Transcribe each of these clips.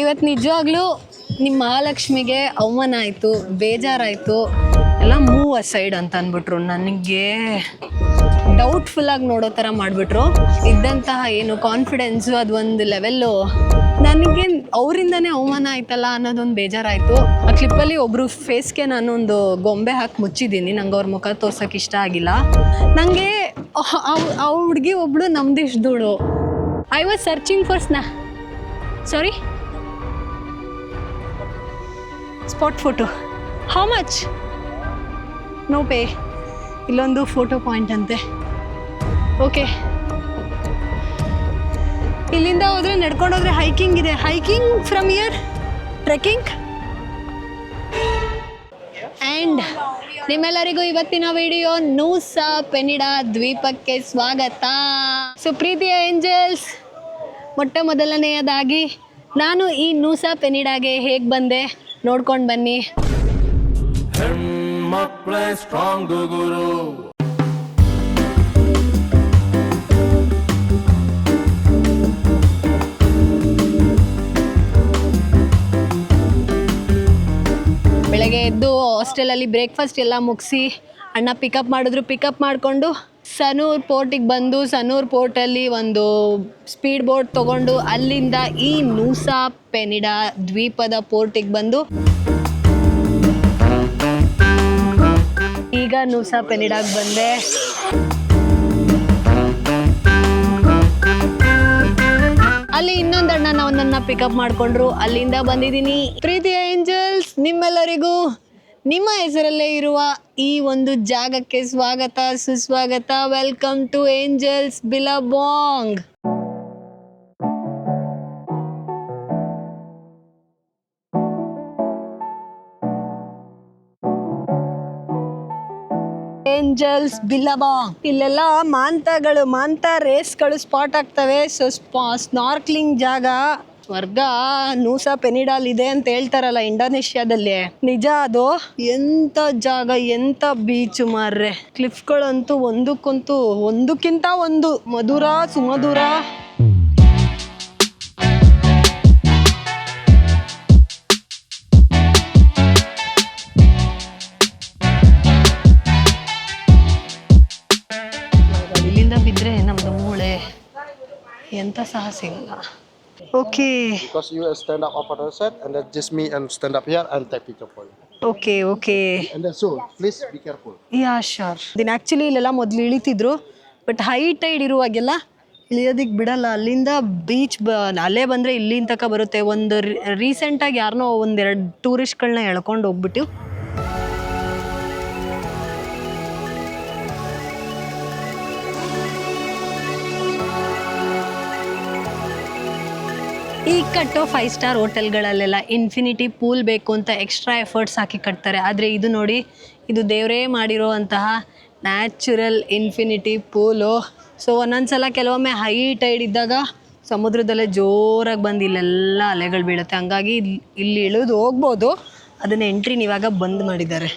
ಇವತ್ತು ನಿಜವಾಗ್ಲೂ ನಿಮ್ಮ ಮಹಾಲಕ್ಷ್ಮಿಗೆ ಅವಮಾನ ಆಯಿತು, ಬೇಜಾರಾಯಿತು, ಎಲ್ಲ ಮೂವ್ ಸೈಡ್ ಅಂತ ಅಂದ್ಬಿಟ್ರು. ನನಗೆ ಡೌಟ್ಫುಲ್ ಆಗಿ ನೋಡೋ ಥರ ಮಾಡಿಬಿಟ್ರು. ಇದ್ದಂತಹ ಏನು ಕಾನ್ಫಿಡೆನ್ಸು ಅದು ಒಂದು ಲೆವೆಲ್ಲು ನನಗೆ ಅವರಿಂದನೇ ಅವಮಾನ ಆಯ್ತಲ್ಲ ಅನ್ನೋದೊಂದು ಬೇಜಾರಾಯಿತು. ಆ ಕ್ಲಿಪ್ಪಲ್ಲಿ ಒಬ್ಬರು ಫೇಸ್ಗೆ ನಾನು ಒಂದು ಗೊಂಬೆ ಹಾಕಿ ಮುಚ್ಚಿದ್ದೀನಿ. ನಂಗೆ ಅವ್ರ ಮುಖ ತೋರ್ಸೋಕೆ ಇಷ್ಟ ಆಗಿಲ್ಲ. ನನಗೆ ಆ ಹುಡುಗಿ ಒಬ್ಳು ನಮ್ದಿಷ್ದೋಳು I was searching for ಸ್ನಾ sorry spot photo how much no pay ಇಲ್ಲೊಂದು ಫೋಟೋ ಪಾಯಿಂಟ್ ಅಂತೆ. ಓಕೆ ಇಲ್ಲಿಂದ ಹೋದ್ರೆ ನಡ್ಕೊಂಡೋದ್ರೆ ಹೈಕಿಂಗ್ ಇದೆ. Hiking from here trekking and ನಿಮ್ಮೆಲ್ಲರಿಗೂ ಇವತ್ತಿನ ವಿಡಿಯೋ ನೂಸ ಪೆನಿಡಾ ದ್ವೀಪಕ್ಕೆ ಸ್ವಾಗತ. ಸೊ ಪ್ರೀತಿಯ ಏಂಜಲ್ಸ್ ಮೊಟ್ಟ ಮೊದಲನೆಯದಾಗಿ ನಾನು ಈ ನೂಸ ಪೆನಿಡಾಗೆ ಹೇಗೆ ಬಂದೆ? ನೋಡ್ಕೊಂಡು ಬನ್ನಿ. ಬೆಳಗ್ಗೆ ಎದ್ದು ಹಾಸ್ಟೆಲಲ್ಲಿ ಬ್ರೇಕ್ಫಾಸ್ಟ್ ಎಲ್ಲ ಮುಗಿಸಿ ಅಣ್ಣ ಪಿಕಪ್ ಮಾಡಿದ್ರು ಪಿಕಪ್ ಮಾಡಿಕೊಂಡು ಸನೂರ್ ಪೋರ್ಟಿಗೆ ಬಂದು ಸನೂರ್ ಪೋರ್ಟಲ್ಲಿ ಒಂದು ಸ್ಪೀಡ್ ಬೋಟ್ ತಗೊಂಡು ಅಲ್ಲಿಂದ ಈ ನೂಸಾ ಪೆನಿಡಾ ದ್ವೀಪದ ಪೋರ್ಟಿಗೆ ಬಂದು ಈಗ ನೂಸಾ ಪೆನಿಡಾಗೆ ಬಂದೆ. ಅಲ್ಲಿ ಇನ್ನೊಂದು ಅಣ್ಣ ನಾವು ನನ್ನ ಪಿಕಪ್ ಮಾಡ್ಕೊಂಡ್ರು. ಅಲ್ಲಿಂದ ಬಂದಿದ್ದೀನಿ. ಪ್ರೀತಿಯ ಏಂಜಲ್ಸ್, ನಿಮ್ಮೆಲ್ಲರಿಗೂ ನಿಮ್ಮ ಹೆಸರಲ್ಲೇ ಇರುವ ಈ ಒಂದು ಜಾಗಕ್ಕೆ ಸ್ವಾಗತ, ಸುಸ್ವಾಗತ. Welcome to Angels Billabong Angels Billabong ಇಲ್ಲೆಲ್ಲ ಮಾಂತಗಳು, ಮಾಂತ ರೇಸ್ಗಳು ಸ್ಪಾಟ್ ಆಗ್ತವೆ. ಸೊ ಸ್ಪಾ ಸ್ನಾರ್ಕ್ಲಿಂಗ್ ಜಾಗ. ಸ್ವರ್ಗ ನೂಸಾ ಪೆನಿಡಾಲ್ ಇದೆ ಅಂತ ಹೇಳ್ತಾರಲ್ಲ ಇಂಡೋನೇಷ್ಯಾದಲ್ಲಿ. ನಿಜ ಅದು? ಎಂತ ಜಾಗ, ಎಂತ ಬೀಚ್ ಮಾರ್ರೆ. ಕ್ಲಿಫ್ಗಳಂತೂ ಒಂದಕ್ಕಂತೂ, ಒಂದಕ್ಕಿಂತ ಒಂದು. ಮಧುರ, ಸುಮಧುರ. ಇಲ್ಲಿಂದ ಬಿದ್ದರೆ ಮೂಳೆ ಎಂತ ಸಹ ಸಿಗಲ್ಲ okay Because you stand up up on the side and then just me and stand up here and take picture for you. Okay okay And then so please be careful. Yeah sure ದಿನ actually ಇಲ್ಲೆಲ್ಲ ಮೊದಲು ಇಳಿತಿದ್ರು but high tide ಇರುವಾಗೆಲ್ಲ ಇಳಿಯೋದಕ್ಕೆ ಬಿಡಲ್ಲ. ಅಲ್ಲಿಂದ beach ಬ ಅಲ್ಲೇ ಬಂದರೆ ಇಲ್ಲಿಂದ ತನಕ ಬರುತ್ತೆ. ಒಂದು ರೀಸೆಂಟಾಗಿ ಯಾರನ್ನೋ ಒಂದೆರಡು ಟೂರಿಸ್ಟ್ಗಳನ್ನ ಎಳ್ಕೊಂಡು ಹೋಗ್ಬಿಟ್ಟು ಈ ಕಟ್ಟೋ ಫೈವ್ ಸ್ಟಾರ್ ಹೋಟೆಲ್ಗಳಲ್ಲೆಲ್ಲ ಇನ್ಫಿನಿಟಿ ಪೂಲ್ ಬೇಕು ಅಂತ ಎಕ್ಸ್ಟ್ರಾ ಎಫರ್ಟ್ಸ್ ಹಾಕಿ ಕಟ್ತಾರೆ. ಆದರೆ ಇದು ನೋಡಿ, ಇದು ದೇವರೇ ಮಾಡಿರುವಂತಹ ನ್ಯಾಚುರಲ್ ಇನ್ಫಿನಿಟಿ ಪೂಲು ಸೊ ಒಂದೊಂದು ಸಲ ಕೆಲವೊಮ್ಮೆ ಹೈ ಟೈಡ್ ಇದ್ದಾಗ ಸಮುದ್ರದಲ್ಲೇ ಜೋರಾಗಿ ಬಂದು ಇಲ್ಲೆಲ್ಲ ಅಲೆಗಳು ಬೀಳುತ್ತೆ. ಹಂಗಾಗಿ ಇಲ್ಲಿ ಇಲ್ಲಿ ಇಳಿದು ಹೋಗ್ಬೋದು. ಅದನ್ನು ಎಂಟ್ರಿನ ಇವಾಗ ಬಂದ್ ಮಾಡಿದ್ದಾರೆ.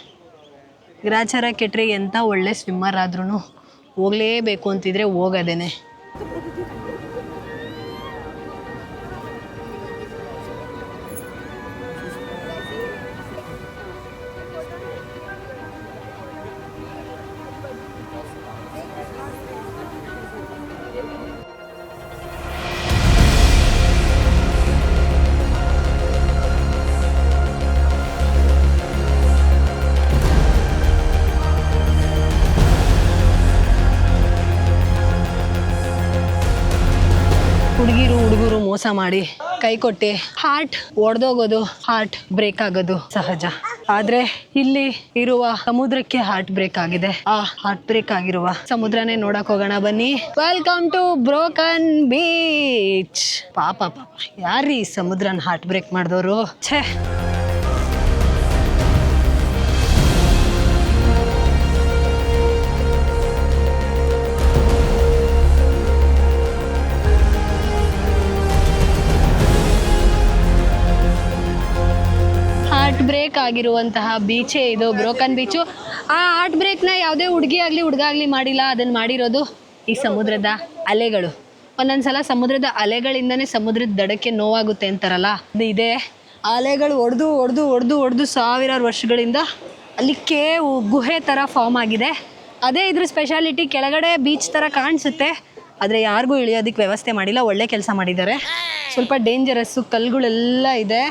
ಗ್ರಾಚಾರ ಕೆಟ್ಟರೆ ಎಂಥ ಒಳ್ಳೆ ಸ್ವಿಮ್ಮರ್ ಆದ್ರೂ ಹೋಗಲೇಬೇಕು ಅಂತಿದ್ರೆ ಹೋಗೋದೇನೆ. ಮಾಡಿ ಕೈ ಕೊಟ್ಟಿ ಹಾರ್ಟ್ ಒಡೆದೋಗೋದು ಹಾರ್ಟ್ ಬ್ರೇಕ್ ಆಗೋದು ಸಹಜ. ಆದ್ರೆ ಇಲ್ಲಿ ಇರುವ ಸಮುದ್ರಕ್ಕೆ ಹಾರ್ಟ್ ಬ್ರೇಕ್ ಆಗಿದೆ. ಆ ಹಾರ್ಟ್ ಬ್ರೇಕ್ ಆಗಿರುವ ಸಮುದ್ರನೇ ನೋಡಕ್ ಹೋಗೋಣ ಬನ್ನಿ. ವೆಲ್ಕಮ್ ಟು ಬ್ರೋಕನ್ ಬೀಚ್ ಪಾಪ ಪಾಪ. ಯಾರೀ ಸಮುದ್ರನ ಹಾರ್ಟ್ ಬ್ರೇಕ್ ಮಾಡಿದವರು ಛೇ. ಬ್ರೇಕ್ ಆಗಿರುವಂತಹ ಬೀಚೇ ಇದು ಬ್ರೋಕನ್ ಬೀಚು ಆ ಹಾರ್ಟ್ ಬ್ರೇಕ್ನ ಯಾವುದೇ ಹುಡುಗಿ ಆಗಲಿ, ಹುಡುಗ ಆಗಲಿ ಮಾಡಿಲ್ಲ ಅದನ್ನು ಮಾಡಿರೋದು ಈ ಸಮುದ್ರದ ಅಲೆಗಳು. ಒಂದೊಂದ್ಸಲ ಸಮುದ್ರದ ಅಲೆಗಳಿಂದನೇ ಸಮುದ್ರದ ದಡಕ್ಕೆ ನೋವಾಗುತ್ತೆ ಅಂತಾರಲ್ಲ? ಅದು ಇದೆ. ಅಲೆಗಳು ಒಡೆದು ಒಡೆದು ಒಡೆದು ಒಡೆದು ಸಾವಿರಾರು ವರ್ಷಗಳಿಂದ ಅಲ್ಲಿ ಕೇವು, ಗುಹೆ ಥರ ಫಾರ್ಮ್ ಆಗಿದೆ. ಅದೇ ಇದ್ರ ಸ್ಪೆಷಾಲಿಟಿ ಕೆಳಗಡೆ ಬೀಚ್ ಥರ ಕಾಣಿಸುತ್ತೆ. ಆದರೆ ಯಾರಿಗೂ ಇಳಿಯೋದಕ್ಕೆ ವ್ಯವಸ್ಥೆ ಮಾಡಿಲ್ಲ. ಒಳ್ಳೆ ಕೆಲಸ ಮಾಡಿದ್ದಾರೆ. ಸ್ವಲ್ಪ ಡೇಂಜರಸ್ಸು ಕಲ್ಲುಗಳೆಲ್ಲ ಇದೆ.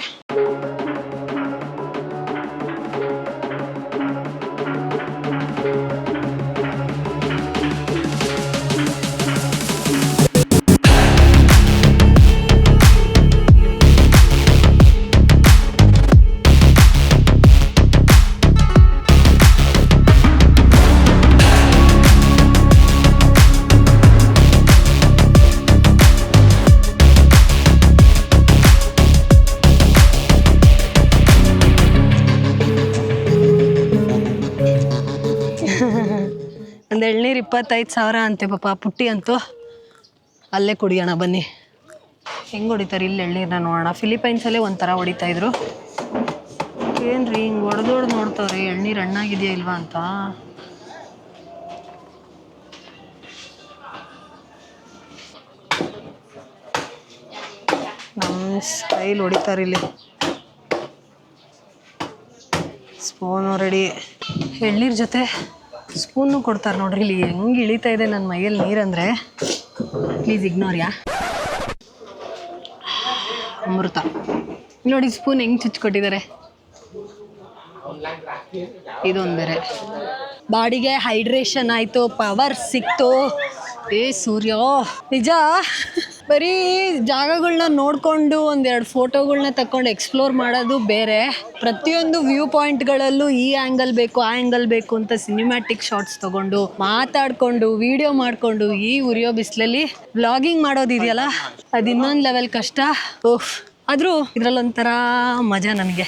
ಇಪ್ಪತ್ತೈದು ಸಾವಿರ ಅಂತೆ ಪಾಪ, ಪುಟ್ಟಿ ಅಂತೂ. ಅಲ್ಲೇ ಕುಡಿಯೋಣ, ಬನ್ನಿ. ಹೆಂಗೆ ಹೊಡಿತಾರೆ ಇಲ್ಲಿ ಎಳ್ನೀರನ್ನ ನೋಡೋಣ. ಫಿಲಿಪೈನ್ಸಲ್ಲೇ ಒಂಥರ ಹೊಡಿತಾ ಇದ್ರು. ರೀ ಹಿಂಗೆ ಹೊಡೆದೊಡ್ದು ನೋಡ್ತಾವ್ರಿ, ಎಳ್ನೀರು ಹಣ್ಣಾಗಿದೆಯಾ ಇಲ್ವಾ ಅಂತ. ನಮ್ಮ ಸ್ಟೈಲ್ ಹೊಡಿತಾರೆ ಇಲ್ಲಿ. ಸ್ಪೂನು ರೆಡಿ ಎಳ್ನೀರು ಜೊತೆ ಸ್ಪೂನು ಕೊಡ್ತಾರೆ ನೋಡ್ರಿ, ಇಲ್ಲಿ ಹೆಂಗೆ ಇಳಿತಾ ಇದೆ ನನ್ನ ಮೈಯಲ್ಲಿ ನೀರಂದರೆ ಪ್ಲೀಸ್ ಇಗ್ನೋರ್ ಯಾ? ಅಮೃತ. ನೋಡಿ, ಸ್ಪೂನ್ ಹೆಂಗೆ ಚುಚ್ಕೊಟ್ಟಿದ್ದಾರೆ. ಇದೊಂದು ಬೇರೆ. ಬಾಡಿಗೆ ಹೈಡ್ರೇಷನ್ ಆಯಿತು, ಪವರ್ ಸಿಕ್ತು. ಏ ಸೂರ್ಯ, ನಿಜ? ಬರೀ ಜಾಗಗಳನ್ನ ನೋಡಿಕೊಂಡು ಒಂದೆರಡು ಫೋಟೋಗಳನ್ನ ತಕೊಂಡು ಎಕ್ಸ್ಪ್ಲೋರ್ ಮಾಡೋದು ಬೇರೆ. ಪ್ರತಿಯೊಂದು ವ್ಯೂ ಪಾಯಿಂಟ್ಗಳಲ್ಲೂ ಈ ಆ್ಯಂಗಲ್ ಬೇಕು, ಆ ಆ್ಯಂಗಲ್ ಬೇಕು ಅಂತ ಸಿನಿಮ್ಯಾಟಿಕ್ ಶಾರ್ಟ್ಸ್ ತಗೊಂಡು ಮಾತಾಡಿಕೊಂಡು ವಿಡಿಯೋ ಮಾಡಿಕೊಂಡು ಈ ಉರಿಯೋ ಬಿಸಿಲಲ್ಲಿ ವ್ಲಾಗಿಂಗ್ ಮಾಡೋದಿದೆಯಲ್ಲ ಅದು ಇನ್ನೊಂದು ಲೆವೆಲ್ ಕಷ್ಟ. ಓಹ್, ಆದರೂ ಇದರಲ್ಲೊಂಥರ ಮಜಾ ನನಗೆ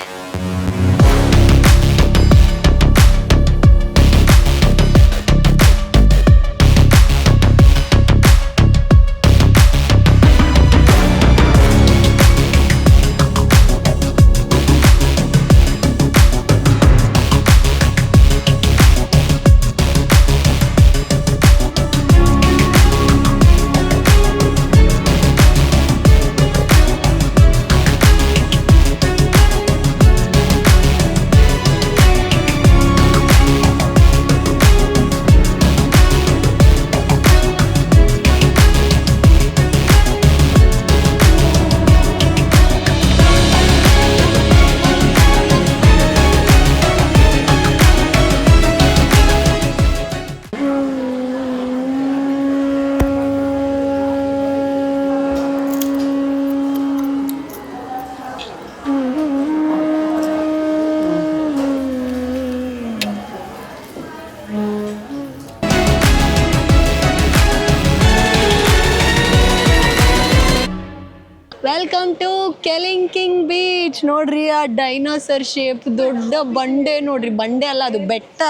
ಬೀಚ್ ನೋಡ್ರಿ, ಆ ಡೈನೋಸರ್ ಶೇಪ್ ದೊಡ್ಡ ಬಂಡೆ ನೋಡ್ರಿ. ಬಂಡೆ ಅಲ್ಲ, ಅದು ಬೆಟ್ಟ.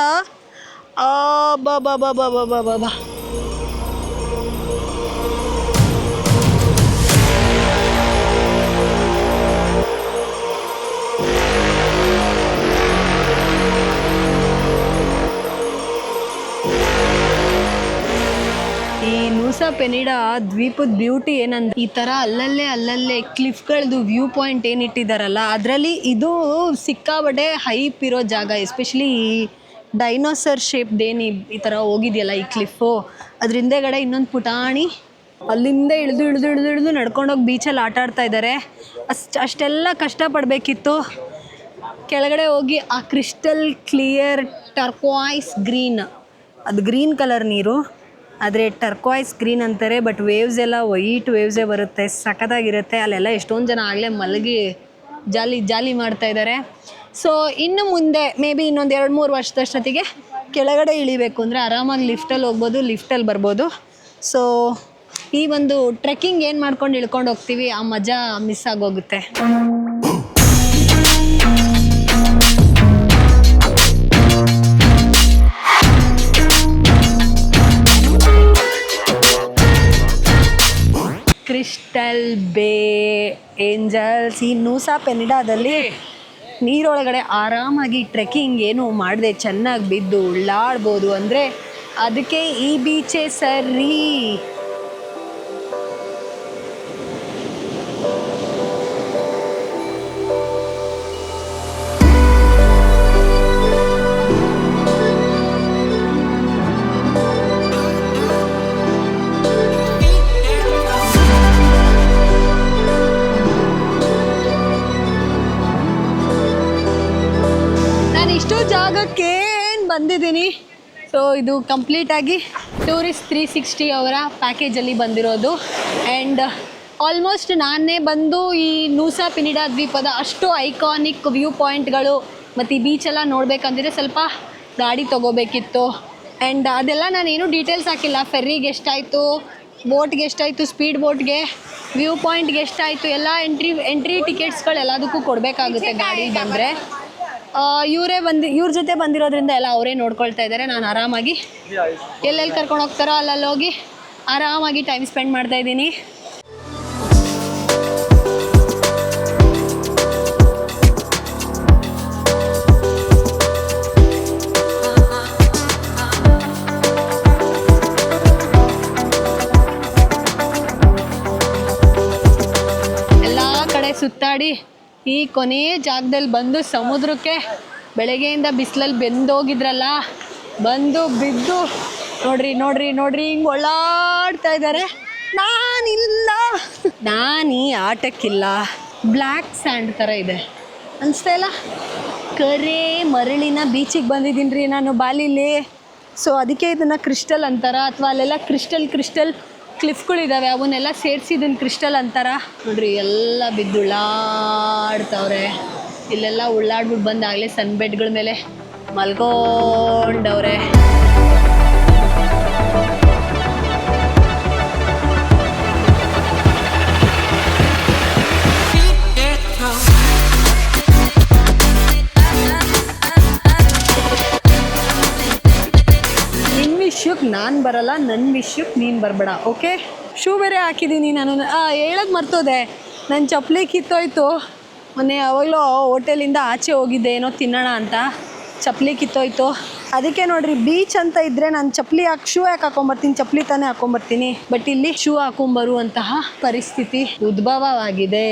ಆ, ಬಾ ಬಾ ಬಾ ಬಾ ಬಾ ಬಾ ಬಾ. ಪೆನಿಡಾ ದ್ವೀಪದ ಬ್ಯೂಟಿ ಏನಂದ್ರೆ ಈ ತರ ಅಲ್ಲಲ್ಲೇ ಅಲ್ಲಲ್ಲೇ ಕ್ಲಿಫ್ಗಳದ್ದು ವ್ಯೂ ಪಾಯಿಂಟ್ ಏನು ಇಟ್ಟಿದ್ದಾರಲ್ಲ ಅದರಲ್ಲಿ ಇದು ಸಿಕ್ಕಾಬಡೆ ಹೈಪ್ ಇರೋ ಜಾಗ, ಎಸ್ಪೆಷಲಿ ಈ ಡೈನೋಸರ್ ಶೇಪ್ದೇನು ಈ ಥರ ಹೋಗಿದೆಯಲ್ಲ ಈ ಕ್ಲಿಫು ಅದ್ರ ಹಿಂದೆಗಡೆ ಇನ್ನೊಂದು ಪುಟಾಣಿ, ಅಲ್ಲಿಂದ ಇಳಿದು ಇಳಿದು ಇಳಿದು ಇಳಿದು ನಡ್ಕೊಂಡೋಗಿ ಬೀಚಲ್ಲಿ ಆಟ ಆಡ್ತಾ ಇದ್ದಾರೆ ಅಷ್ಟು, ಅಷ್ಟೆಲ್ಲ ಕಷ್ಟಪಡಬೇಕಿತ್ತು. ಕೆಳಗಡೆ ಹೋಗಿ ಆ ಕ್ರಿಸ್ಟಲ್ ಕ್ಲಿಯರ್ ಟರ್ಕ್ವಾಯ್ಸ್ ಗ್ರೀನ್ ಅದು ಗ್ರೀನ್ ಕಲರ್ ನೀರು. ಆದರೆ ಟರ್ಕ್ವಾಯ್ಸ್ ಗ್ರೀನ್ ಅಂತಾರೆ ಬಟ್ ವೇವ್ಸ್ ಎಲ್ಲ ವೈಟ್ ವೇವ್ಸೇ ಬರುತ್ತೆ, ಸಖತ್ತಾಗಿರುತ್ತೆ. ಅಲ್ಲೆಲ್ಲ ಎಷ್ಟೊಂದು ಜನ ಆಗಲೇ ಮಲಗಿ ಜಾಲಿ ಜಾಲಿ ಮಾಡ್ತಾ ಇದ್ದಾರೆ ಸೊ ಇನ್ನು ಮುಂದೆ ಮೇ ಬಿ ಇನ್ನೊಂದು ಎರಡು, ಮೂರು ವರ್ಷದಷ್ಟೊತ್ತಿಗೆ ಕೆಳಗಡೆ ಇಳಿಬೇಕು ಅಂದರೆ ಆರಾಮಾಗಿ ಲಿಫ್ಟಲ್ಲಿ ಹೋಗ್ಬೋದು ಲಿಫ್ಟಲ್ಲಿ ಬರ್ಬೋದು. ಸೊ ಈ ಒಂದು ಟ್ರೆಕ್ಕಿಂಗ್ ಏನು ಮಾಡ್ಕೊಂಡು ಇಳ್ಕೊಂಡು ಹೋಗ್ತೀವಿ, ಆ ಮಜಾ ಮಿಸ್ ಆಗೋಗುತ್ತೆ. ಕ್ರಿಸ್ಟಲ್ ಬೇ ಏಂಜಲ್ಸ್, ಇನ್ನೂ ಸಹ ಪೆನಿಡಾದಲ್ಲಿ ನೀರೊಳಗಡೆ ಆರಾಮಾಗಿ ಟ್ರೆಕ್ಕಿಂಗ್ ಏನು ಮಾಡದೆ, ಚೆನ್ನಾಗಿ ಬಿದ್ದು ಉಳ್ಳಾಡ್ಬೋದು. ಅಂದರೆ ಅದಕ್ಕೆ ಈ ಬೀಚೇ ಸರಿ. ಇದು ಕಂಪ್ಲೀಟಾಗಿ ಟೂರಿಸ್ಟ್ ತ್ರೀ ಸಿಕ್ಸ್ಟಿ ಅವರ ಪ್ಯಾಕೇಜಲ್ಲಿ ಬಂದಿರೋದು. ಆ್ಯಂಡ್ ಆಲ್ಮೋಸ್ಟ್ ನಾನೇ ಬಂದು ಈ ನೂಸಾ ಪಿನಿಡಾ ದ್ವೀಪದ ಅಷ್ಟು ಐಕಾನಿಕ್ ವ್ಯೂ ಪಾಯಿಂಟ್ಗಳು ಮತ್ತು ಈ ಬೀಚೆಲ್ಲ ನೋಡಬೇಕಂತಿದ್ರೆ ಸ್ವಲ್ಪ ಗಾಡಿ ತೊಗೋಬೇಕಿತ್ತು. ಆ್ಯಂಡ್ ಅದೆಲ್ಲ ನಾನೇನು ಡೀಟೇಲ್ಸ್ ಹಾಕಿಲ್ಲ. ಫೆರ್ರಿಗೆ ಎಷ್ಟಾಯಿತು ಬೋಟ್ಗೆ ಎಷ್ಟಾಯಿತು ಸ್ಪೀಡ್ ಬೋಟ್ಗೆ ವ್ಯೂ ಪಾಯಿಂಟ್ಗೆ ಎಷ್ಟಾಯಿತು, ಎಲ್ಲ ಎಂಟ್ರಿ ಎಂಟ್ರಿ ಟಿಕೆಟ್ಸ್ಗಳು ಎಲ್ಲದಕ್ಕೂ ಕೊಡಬೇಕಾಗುತ್ತೆ ಗಾಡಿ ಬಂದರೆ. ಇವರೇ ಬಂದು, ಇವ್ರ ಜೊತೆ ಬಂದಿರೋದ್ರಿಂದ ಎಲ್ಲ ಅವರೇ ನೋಡ್ಕೊಳ್ತಾ ಇದ್ದಾರೆ ನಾನು ಆರಾಮಾಗಿ. ಎಲ್ಲೆಲ್ಲಿ ಕರ್ಕೊಂಡು ಹೋಗ್ತಾರೋ ಅಲ್ಲಲ್ಲಿ ಹೋಗಿ ಆರಾಮಾಗಿ ಟೈಮ್ ಸ್ಪೆಂಡ್ ಮಾಡ್ತಾ ಇದ್ದೀನಿ. ಈ ಕೊನೆಯ ಜಾಗದಲ್ಲಿ ಬಂದು ಸಮುದ್ರಕ್ಕೆ ಬೆಳಗ್ಗೆಯಿಂದ ಬಿಸಿಲಲ್ಲಿ ಬೆಂದೋಗಿದ್ರಲ್ಲ, ಬಂದು ಬಿದ್ದು ನೋಡ್ರಿ ನೋಡ್ರಿ ನೋಡ್ರಿ, ಹಿಂಗೆ ಒಳಾಡ್ತಾ ಇದ್ದಾರೆ. ನಾನಿಲ್ಲ. ನಾನು ಈ ಆಟಕ್ಕಿಲ್ಲ. ಬ್ಲ್ಯಾಕ್ ಸ್ಯಾಂಡ್ ಥರ ಇದೆ. ಅನಿಸ್ತಾ ಇಲ್ಲ? ಕರೆ ಮರಳಿನ ಬೀಚಿಗೆ ಬಂದಿದ್ದೀನಿ ರೀ ನಾನು ಬಾಲಿಲಿ. ಸೊ ಅದಕ್ಕೆ ಇದನ್ನು ಕ್ರಿಸ್ಟಲ್ ಅಂತಾರ, ಅಥವಾ ಅಲ್ಲೆಲ್ಲ ಕ್ರಿಸ್ಟಲ್ ಕ್ರಿಸ್ಟಲ್ ಕ್ಲಿಫ್ಗಳಿದ್ದಾವೆ ಅವನ್ನೆಲ್ಲ ಸೇರಿಸಿ ಇದನ್ನು ಕ್ರಿಸ್ಟಲ್ ಅಂತಾರ. ನೋಡ್ರಿ, ಎಲ್ಲ ಬಿದ್ದು ಉಳ್ಳಾಡ್ತವ್ರೆ ಇಲ್ಲೆಲ್ಲ ಉಳ್ಳಾಡ್ಬಿಟ್ಟು ಬಂದಾಗಲೇ ಸನ್ ಬೆಡ್ಗಳ ಮೇಲೆ ಮಲ್ಕೊಂಡವ್ರೆ. ನಾನು ಬರಲ್ಲ ನನ್ನ ವಿಷಯಕ್ಕೆ ನೀನು ಬರಬೇಡ ಓಕೆ ಶೂ ಬೇರೆ ಹಾಕಿದ್ದೀನಿ ನಾನು. ಹೇಳೋದು ಮರ್ತೋದೆ. ನನ್ನ ಚಪ್ಪಲಿ ಕಿತ್ತೋಯ್ತು. ಮೊನ್ನೆ ಯಾವಾಗಲೂ ಹೋಟೆಲಿಂದ ಆಚೆ ಹೋಗಿದ್ದೆ, ಏನೋ ತಿನ್ನೋಣ ಅಂತ. ಚಪ್ಪಲಿ ಕಿತ್ತೋಯ್ತು. ಅದಕ್ಕೆ ನೋಡ್ರಿ ಬೀಚ್ ಅಂತ ಇದ್ದರೆ ನಾನು ಚಪ್ಪಲಿ ಹಾಕಿ ಶೂ ಯಾಕೆ ಹಾಕೊಂಬರ್ತೀನಿ? ಚಪ್ಪಲಿ ತಾನೇ ಹಾಕೊಂಬರ್ತೀನಿ. ಬಟ್ ಇಲ್ಲಿ ಶೂ ಹಾಕೊಂಬರುವಂತಹ ಪರಿಸ್ಥಿತಿ ಉದ್ಭವವಾಗಿದೆ.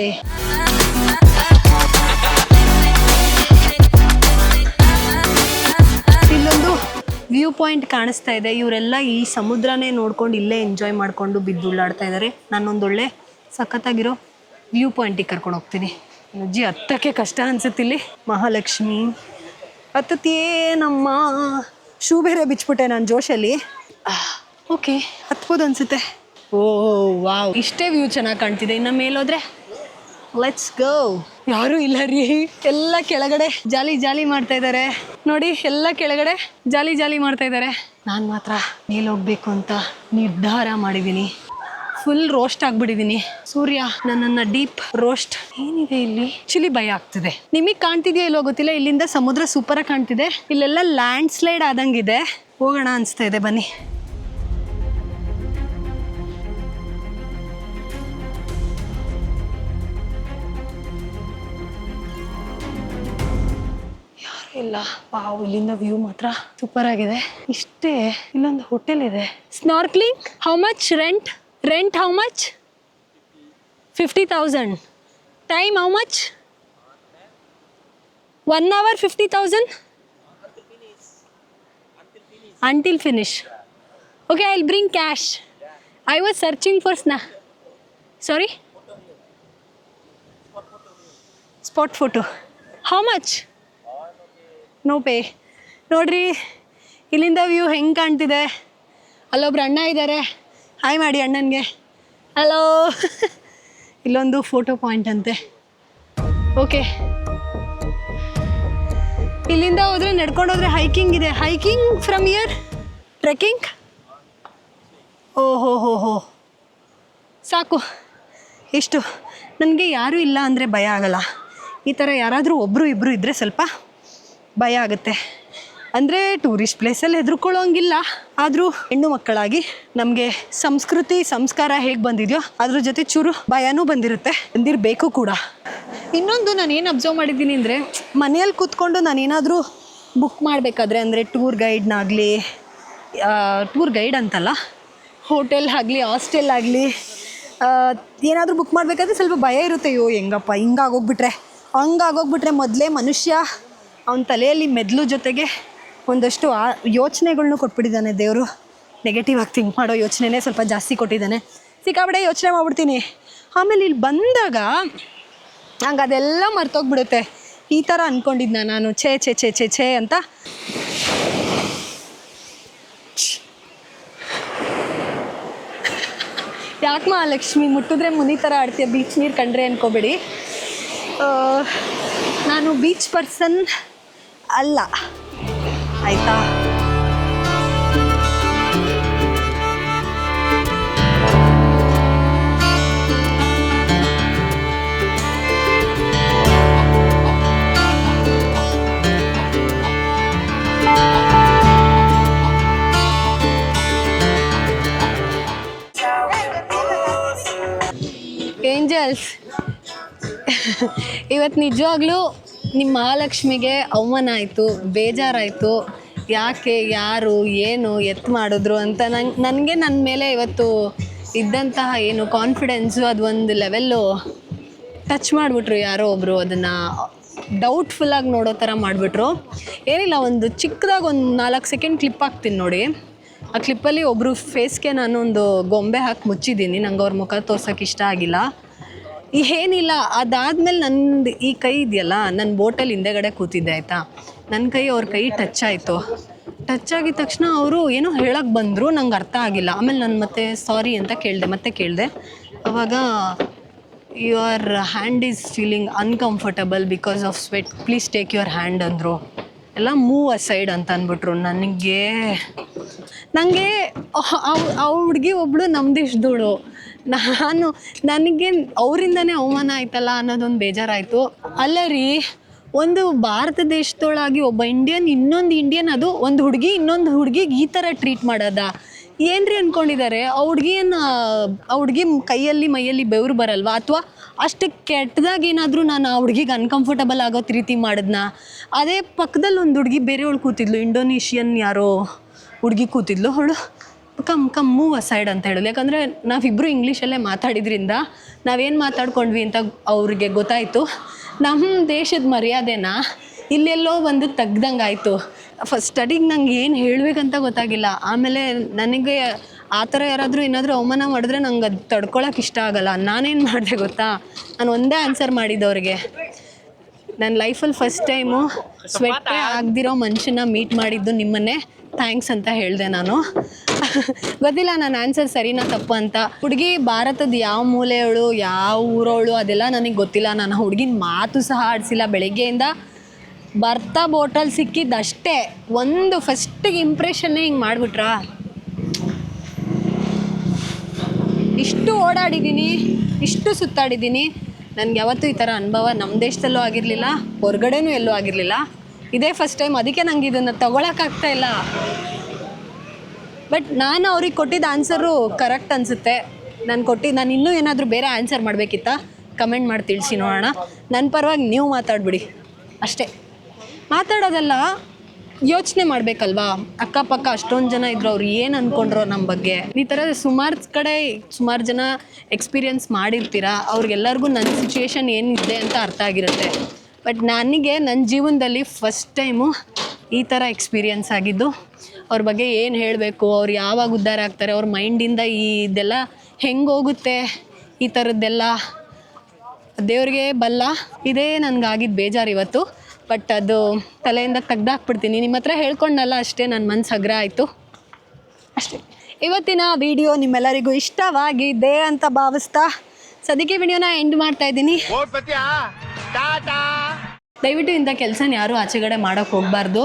ವ್ಯೂ ಪಾಯಿಂಟ್ ಕಾಣಿಸ್ತಾ ಇದೆ. ಇವರೆಲ್ಲ ಈ ಸಮುದ್ರನೇ ನೋಡ್ಕೊಂಡು ಇಲ್ಲೇ ಎಂಜಾಯ್ ಮಾಡಿಕೊಂಡು ಬಿದ್ದುಳ್ಳಾಡ್ತಾ ಇದ್ದಾರೆ ನಾನೊಂದೊಳ್ಳೆ ಸಖತ್ತಾಗಿರೋ ವ್ಯೂ ಪಾಯಿಂಟಿಗೆ ಕರ್ಕೊಂಡು ಹೋಗ್ತೀನಿ. ಅಜ್ಜಿ ಹತ್ತಕ್ಕೆ ಕಷ್ಟ ಅನ್ಸುತ್ತೆ ಇಲ್ಲಿ. ಮಹಾಲಕ್ಷ್ಮಿ ಹತ್ತತಿಯೇನಮ್ಮ ಶೂ ಬೇರೆ ಬಿಚ್ಚಿಬಿಟ್ಟೆ ನಾನು ಜೋಶಲ್ಲಿ. ಓಕೆ ಹತ್ಬೋದು ಅನ್ಸುತ್ತೆ. ಓ ವಾವ್. ಇಷ್ಟೇ ವ್ಯೂ ಚೆನ್ನಾಗಿ ಕಾಣ್ತಿದೆ. ಇನ್ನು ಮೇಲೋದ್ರೆ ಲೆಟ್ಸ್ ಗೋ ಯಾರು ಇಲ್ಲ ರೀ. ಎಲ್ಲ ಕೆಳಗಡೆ ಜಾಲಿ ಜಾಲಿ ಮಾಡ್ತಾ ಇದ್ದಾರೆ. ನೋಡಿ ಎಲ್ಲ ಕೆಳಗಡೆ ಜಾಲಿ ಜಾಲಿ ಮಾಡ್ತಾ ಇದ್ದಾರೆ. ನಾನು ಮಾತ್ರ ಮೇಲೆ ಹೋಗ್ಬೇಕು ಅಂತ ನಿರ್ಧಾರ ಮಾಡಿದ್ದೀನಿ. ಫುಲ್ ರೋಸ್ಟ್ ಆಗ್ಬಿಟ್ಟಿದೀನಿ ಸೂರ್ಯ ನನ್ನನ್ನು ಡೀಪ್ ರೋಸ್ಟ್ ಏನಿದೆ ಇಲ್ಲಿ? ಚಿಲಿ ಭಯ ಆಗ್ತಿದೆ. ನಿಮಗೆ ಕಾಣ್ತಿದೆಯಾ ಇಲ್ಲೋ ಗೊತ್ತಿಲ್ಲ. ಇಲ್ಲಿಂದ ಸಮುದ್ರ ಸೂಪರಾಗಿ ಕಾಣ್ತಿದೆ. ಇಲ್ಲೆಲ್ಲ ಲ್ಯಾಂಡ್ ಸ್ಲೈಡ್ ಆದಂಗಿದೆ. ಹೋಗೋಣ ಅನಿಸ್ತಾ ಇದೆ ಬನ್ನಿ. ಇಲ್ಲ. ವಾವ್ ಇಲ್ಲಿಂದ ವ್ಯೂ ಮಾತ್ರ ಸೂಪರ್ ಆಗಿದೆ. ಇಷ್ಟೇ ಇಲ್ಲೊಂದು ಹೋಟೆಲ್ ಇದೆ. Snorkelling how much rent rent how much fifty thousand time how much one hour fifty thousand until finish okay I will bring cash I was searching for ಸ್ನಾ sorry spot photo how much no pay ನೋಡ್ರಿ, ಇಲ್ಲಿಂದ view ಹೆಂಗೆ ಕಾಣ್ತಿದೆ? ಅಲ್ಲೊಬ್ರು ಅಣ್ಣ ಇದ್ದಾರೆ hi ಮಾಡಿ ಅಣ್ಣನಿಗೆ. Hello ಇಲ್ಲೊಂದು photo point ಅಂತೆ. ಓಕೆ ಇಲ್ಲಿಂದ ಹೋದರೆ, ನಡ್ಕೊಂಡು ಹೋದರೆ ಹೈಕಿಂಗ್ ಇದೆ. ಹೈಕಿಂಗ್ ಫ್ರಮ್ ಇಯರ್ ಟ್ರೆಕ್ಕಿಂಗ್ ಓ, ಹೋ ಹೋ ಹೋ. ಸಾಕು. ಇಷ್ಟು. ನನಗೆ ಯಾರೂ ಇಲ್ಲ ಅಂದರೆ ಭಯ ಆಗಲ್ಲ. ಈ ಥರ ಯಾರಾದರೂ ಒಬ್ಬರು ಇಬ್ಬರು ಇದ್ದರೆ ಸ್ವಲ್ಪ ಭಯ ಆಗುತ್ತೆ. ಅಂದರೆ ಟೂರಿಸ್ಟ್ ಪ್ಲೇಸಲ್ಲಿ ಹೆದರ್ಕೊಳ್ಳೋಂಗಿಲ್ಲ. ಆದರೂ ಹೆಣ್ಣು ಮಕ್ಕಳಾಗಿ ನಮಗೆ ಸಂಸ್ಕೃತಿ, ಸಂಸ್ಕಾರ ಹೇಗೆ ಬಂದಿದೆಯೋ, ಅದ್ರ ಜೊತೆ ಚೂರು ಭಯನೂ ಬಂದಿರುತ್ತೆ. ಬಂದಿರಬೇಕು ಕೂಡ. ಇನ್ನೊಂದು ನಾನು ಏನು ಅಬ್ಸರ್ವ್ ಮಾಡಿದ್ದೀನಿ ಅಂದರೆ, ಮನೆಯಲ್ಲಿ ಕೂತ್ಕೊಂಡು ನಾನೇನಾದರೂ ಬುಕ್ ಮಾಡಬೇಕಾದ್ರೆ ಅಂದರೆ ಟೂರ್ ಗೈಡ್ನಾಗಲಿ ಟೂರ್ ಗೈಡ್ ಅಂತಲ್ಲ ಹೋಟೆಲ್ ಆಗಲಿ ಹಾಸ್ಟೆಲ್ ಆಗಲಿ ಏನಾದರೂ ಬುಕ್ ಮಾಡಬೇಕಾದ್ರೆ ಸ್ವಲ್ಪ ಭಯ ಇರುತ್ತೆ. ಅಯ್ಯೋ, ಹೆಂಗಪ್ಪ ಹಿಂಗಾಗೋಗ್ಬಿಟ್ರೆ ಹಂಗಾಗೋಗ್ಬಿಟ್ರೆ ಮೊದಲೇ ಮನುಷ್ಯ ಅವನ ತಲೆಯಲ್ಲಿ ಮೆದ್ಲು ಜೊತೆಗೆ ಒಂದಷ್ಟು ಆ ಯೋಚನೆಗಳ್ನು ಕೊಟ್ಬಿಟ್ಟಿದ್ದಾನೆ ದೇವರು. ನೆಗೆಟಿವ್ ಆಗಿ ಥಿಂಕ್ ಮಾಡೋ ಯೋಚನೆನೇ ಸ್ವಲ್ಪ ಜಾಸ್ತಿ ಕೊಟ್ಟಿದ್ದಾನೆ. ಸಿಕ್ಕಾಬಿಡೆ ಯೋಚನೆ ಮಾಡ್ಬಿಡ್ತೀನಿ. ಆಮೇಲೆ ಇಲ್ಲಿ ಬಂದಾಗ ನಂಗೆ ಅದೆಲ್ಲ ಮರ್ತೋಗ್ಬಿಡುತ್ತೆ. ಈ ಥರ ಅಂದ್ಕೊಂಡಿದ್ನ ನಾನು. ಛೇ ಛೇ ಛೇ ಛೇ ಛೇ ಅಂತ. ಯಾಕೆ ಮಹಾಲಕ್ಷ್ಮಿ ಮುಟ್ಟಿದ್ರೆ ಮುನಿ ಥರ ಆಡ್ತೀಯ? ಬೀಚ್ ನೀರು ಕಂಡ್ರೆ ಅನ್ಕೋಬೇಡಿ. ನಾನು ಬೀಚ್ ಪರ್ಸನ್ ಅಲ್ಲ. ಆಯಿತಾ? ಏಂಜಲ್ಸ್. ಇವತ್ತು ನಿಜವಾಗ್ಲೂ ನಿಮ್ಮ ಮಹಾಲಕ್ಷ್ಮಿಗೆ ಅವಮಾನ ಆಯಿತು ಬೇಜಾರಾಯಿತು. ಯಾಕೆ, ಯಾರು, ಏನು ಎತ್ತು ಮಾಡಿದ್ರು ಅಂತ ನಂಗೆ, ನನಗೆ ನನ್ನ ಮೇಲೆ ಇವತ್ತು ಇದ್ದಂತಹ ಏನು ಕಾನ್ಫಿಡೆನ್ಸು ಅದು ಒಂದು ಲೆವೆಲ್ಲು ಟಚ್ ಮಾಡಿಬಿಟ್ರು ಯಾರೋ ಒಬ್ಬರು ಅದನ್ನು ಡೌಟ್ಫುಲ್ಲಾಗಿ ನೋಡೋ ಥರ ಮಾಡಿಬಿಟ್ರು. ಏನಿಲ್ಲ, ಒಂದು ಚಿಕ್ಕದಾಗಿ ಒಂದು ನಾಲ್ಕು ಸೆಕೆಂಡ್ ಕ್ಲಿಪ್ ಹಾಕ್ತೀನಿ ನೋಡಿ. ಆ ಕ್ಲಿಪ್ಪಲ್ಲಿ ಒಬ್ಬರು ಫೇಸ್ಗೆ ನಾನು ಒಂದು ಗೊಂಬೆ ಹಾಕಿ ಮುಚ್ಚಿದ್ದೀನಿ. ನಂಗೆ ಅವ್ರ ಮುಖ ತೋರ್ಸೋಕೆ ಇಷ್ಟ ಆಗಿಲ್ಲ. ಏನಿಲ್ಲ, ಅದಾದ್ಮೇಲೆ ನಂದು ಈ ಕೈ ಇದೆಯಲ್ಲ ನನ್ನ ಬೋಟಲ್ಲಿ ಹಿಂದೆಗಡೆ ಕೂತಿದ್ದೆ, ಆಯಿತಾ? ನನ್ನ ಕೈ ಅವ್ರ ಕೈ ಟಚ್ ಆಯಿತು. ಟಚ್ ಆಗಿದ ತಕ್ಷಣ ಅವರು ಏನೋ ಹೇಳಕ್ಕೆ ಬಂದರು, ನಂಗೆ ಅರ್ಥ ಆಗಿಲ್ಲ. ಆಮೇಲೆ ನಾನು ಮತ್ತೆ ಸಾರಿ ಅಂತ ಕೇಳಿದೆ, ಮತ್ತೆ ಕೇಳಿದೆ. ಅವಾಗ your hand is feeling uncomfortable because of sweat please take your hand ಅಂದರು. ಎಲ್ಲ ಮೂವ್ ಅಸೈಡ್ ಅಂತ ಅಂದ್ಬಿಟ್ರು. ನನಗೆ ನನಗೆ ಆ ಹುಡುಗಿ ಒಬ್ಬಳು ನಮ್ಮ ದೇಶದೋಳು ನಾನು ನನಗೆ ಅವರಿಂದನೇ ಅವಮಾನ ಆಯ್ತಲ್ಲ ಅನ್ನೋದೊಂದು ಬೇಜಾರಾಯಿತು. ಅಲ್ಲ ರೀ ಒಂದು ಭಾರತ ದೇಶದೊಳಗೆ ಒಬ್ಬ ಇಂಡಿಯನ್ ಇನ್ನೊಂದು ಇಂಡಿಯನ್ ಅದು ಒಂದು ಹುಡುಗಿ, ಇನ್ನೊಂದು ಹುಡುಗಿಗೆ ಈ ಥರ ಟ್ರೀಟ್ ಮಾಡೋದ. ಏನ್ರಿ ಅನ್ಕೊಂಡಿದ್ದಾರೆ ಆ ಹುಡುಗಿಯನ್ನ, ಆ ಹುಡುಗಿ ಕೈಯಲ್ಲಿ, ಮೈಯಲ್ಲಿ ಬೆವರು ಬರಲ್ವಾ? ಅಥವಾ ಅಷ್ಟು ಕೆಟ್ಟದಾಗ ಏನಾದರೂ ನಾನು ಆ ಹುಡುಗಿಗೆ ಅನ್ಕಂಫರ್ಟಬಲ್ ಆಗೋ ರೀತಿ ಮಾಡಿದ್ನ? ಅದೇ ಪಕ್ಕದಲ್ಲಿ ಒಂದು ಹುಡುಗಿ ಬೇರೆಯವಳು ಕೂತಿದ್ಲು ಇಂಡೋನೇಷಿಯನ್ ಯಾರೋ ಹುಡುಗಿ ಕೂತಿದ್ಲು. ಅವಳು ಕಮ್ ಕಮ್ ಮೂವ್ ಅಸೈಡ್ ಅಂತ ಹೇಳೋದು. ಯಾಕಂದರೆ ನಾವಿಬ್ಬರು ಇಂಗ್ಲೀಷಲ್ಲೇ ಮಾತಾಡಿದ್ರಿಂದ ನಾವೇನು ಮಾತಾಡ್ಕೊಂಡ್ವಿ ಅಂತ ಅವ್ರಿಗೆ ಗೊತ್ತಾಯಿತು. ನಮ್ಮ ದೇಶದ ಮರ್ಯಾದೆನ ಇಲ್ಲೆಲ್ಲೋ ಬಂದು ತೆಗ್ದಂಗೆ ಆಯಿತು ಫಸ್ಟ್ ಸ್ಟಡಿಗೆ ನಂಗೆ ಏನು ಹೇಳಬೇಕಂತ ಗೊತ್ತಾಗಿಲ್ಲ. ಆಮೇಲೆ ನನಗೆ ಆ ಥರ ಯಾರಾದರೂ ಏನಾದರೂ ಅವಮಾನ ಮಾಡಿದ್ರೆ ನಂಗೆ ಅದು ತಡ್ಕೊಳಕ್ಕೆ ಇಷ್ಟ ಆಗಲ್ಲ. ನಾನೇನು ಮಾಡಿದೆ ಗೊತ್ತಾ? ನಾನು ಒಂದೇ ಆನ್ಸರ್ ಮಾಡಿದ್ದವ್ರಿಗೆ ನನ್ನ ಲೈಫಲ್ಲಿ ಫಸ್ಟ್ ಟೈಮು ಸ್ವೆಟ್ಟೇ ಆಗದಿರೋ ಮನುಷ್ಯನ ಮೀಟ್ ಮಾಡಿದ್ದು ನಿಮ್ಮನ್ನೇ. ಥ್ಯಾಂಕ್ಸ್ ಅಂತ ಹೇಳಿದೆ ನಾನು. ಗೊತ್ತಿಲ್ಲ ನನ್ನ ಆನ್ಸರ್ ಸರಿನಾ ತಪ್ಪು ಅಂತ. ಹುಡುಗಿ ಭಾರತದ ಯಾವ ಮೂಲೆಯವಳು ಯಾವ ಊರವಳು ಅದೆಲ್ಲ ನನಗೆ ಗೊತ್ತಿಲ್ಲ. ನಾನು ಹುಡುಗಿನ ಮಾತು ಸಹ ಆಡಿಸಿಲ್ಲ. ಬೆಳಗ್ಗೆಯಿಂದ ಬರ್ತಾ ಬೋಟಲ್ ಸಿಕ್ಕಿದ್ದಷ್ಟೇ ಒಂದು ಫಸ್ಟಿಗೆ ಇಂಪ್ರೆಷನ್ನೇ ಹಿಂಗೆ ಮಾಡಿಬಿಟ್ರಾ? ಇಷ್ಟು ಓಡಾಡಿದ್ದೀನಿ ಇಷ್ಟು ಸುತ್ತಾಡಿದ್ದೀನಿ ನನಗೆ ಯಾವತ್ತೂ ಈ ಥರ ಅನುಭವ ನಮ್ಮ ದೇಶದಲ್ಲೂ ಆಗಿರಲಿಲ್ಲ, ಹೊರಗಡೆನೂ ಎಲ್ಲೂ ಆಗಿರಲಿಲ್ಲ. ಇದೇ ಫಸ್ಟ್ ಟೈಮ್ ಅದಕ್ಕೆ ನಂಗೆ ಇದನ್ನು ತಗೊಳಕ್ಕಾಗ್ತಾ ಇಲ್ಲ. ಬಟ್ ನಾನು ಅವ್ರಿಗೆ ಕೊಟ್ಟಿದ್ದ ಆನ್ಸರು ಕರೆಕ್ಟ್ ಅನಿಸುತ್ತೆ. ನಾನು ಕೊಟ್ಟಿದ್ದು ನಾನು ಇನ್ನೂ ಏನಾದರೂ ಬೇರೆ ಆನ್ಸರ್ ಮಾಡಬೇಕಿತ್ತಾ? ಕಮೆಂಟ್ ಮಾಡಿ ತಿಳಿಸಿ ನೋಡೋಣ. ನನ್ನ ಪರವಾಗಿ ನೀವು ಮಾತಾಡ್ಬಿಡಿ. ಅಷ್ಟೇ. ಮಾತಾಡೋದಲ್ಲ, ಯೋಚನೆ ಮಾಡಬೇಕಲ್ವಾ? ಅಕ್ಕಪಕ್ಕ ಅಷ್ಟೊಂದು ಜನ ಇದ್ರು, ಅವ್ರು ಏನು ಅಂದ್ಕೊಂಡ್ರು ನಮ್ಮ ಬಗ್ಗೆ. ಈ ಥರ ಸುಮಾರು ಕಡೆ ಸುಮಾರು ಜನ ಎಕ್ಸ್ಪೀರಿಯನ್ಸ್ ಮಾಡಿರ್ತೀರ? ಅವ್ರಿಗೆಲ್ಲರಿಗೂ ನನ್ನ ಸಿಚುವೇಶನ್ ಏನಿದೆ ಅಂತ ಅರ್ಥ ಆಗಿರುತ್ತೆ. ಬಟ್ ನನಗೆ ನನ್ನ ಜೀವನದಲ್ಲಿ ಫಸ್ಟ್ ಟೈಮು ಈ ಥರ ಎಕ್ಸ್ಪೀರಿಯನ್ಸ್ ಆಗಿದ್ದು. ಅವ್ರ ಬಗ್ಗೆ ಏನು ಹೇಳಬೇಕು ಅವ್ರು ಯಾವಾಗ ಉದ್ಧಾರ ಆಗ್ತಾರೆ ಅವ್ರ ಮೈಂಡಿಂದ ಈ ಇದೆಲ್ಲ ಹೆಂಗೆ ಹೋಗುತ್ತೆ ಈ ಥರದ್ದೆಲ್ಲ ದೇವ್ರಿಗೆ ಬಲ್ಲ ಇದೇ ನನಗಾಗಿದ್ದು ಬೇಜಾರು ಇವತ್ತು. ಬಟ್ ಅದು ತಲೆಯಿಂದ ತೆಗ್ದಾಕ್ಬಿಡ್ತೀನಿ. ನಿಮ್ಮ ಹತ್ರ ಹೇಳ್ಕೊಂಡಲ್ಲ ಅಷ್ಟೇ ನನ್ನ ಮನಸ್ಸು ಹಗ್ರ ಆಯಿತು. ಅಷ್ಟೇ. ಇವತ್ತಿನ ವಿಡಿಯೋ ನಿಮ್ಮೆಲ್ಲರಿಗೂ ಇಷ್ಟವಾಗಿದೆ ಅಂತ ಭಾವಿಸ್ತಾ ಸದ್ಯಕ್ಕೆ ವಿಡಿಯೋನ ಎಂಡ್ ಮಾಡ್ತಾ ಇದ್ದೀನಿ. ದಯವಿಟ್ಟು ಇಂಥ ಕೆಲಸನ ಯಾರೂ ಆಚೆಗಡೆ ಮಾಡೋಕ್ಕೆ ಹೋಗಬಾರ್ದು.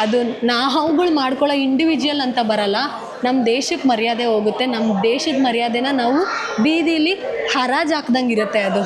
ಅದು ನಾವುಗಳು ಮಾಡ್ಕೊಳ್ಳೋ ಇಂಡಿವಿಜುವಲ್ ಅಂತ ಬರಲ್ಲ. ನಮ್ಮ ದೇಶಕ್ಕೆ ಮರ್ಯಾದೆ ಹೋಗುತ್ತೆ. ನಮ್ಮ ದೇಶದ ಮರ್ಯಾದೆನ ನಾವು ಬೀದಿಲಿ ಹರಾಜು ಹಾಕ್ದಂಗೆ ಇರುತ್ತೆ ಅದು.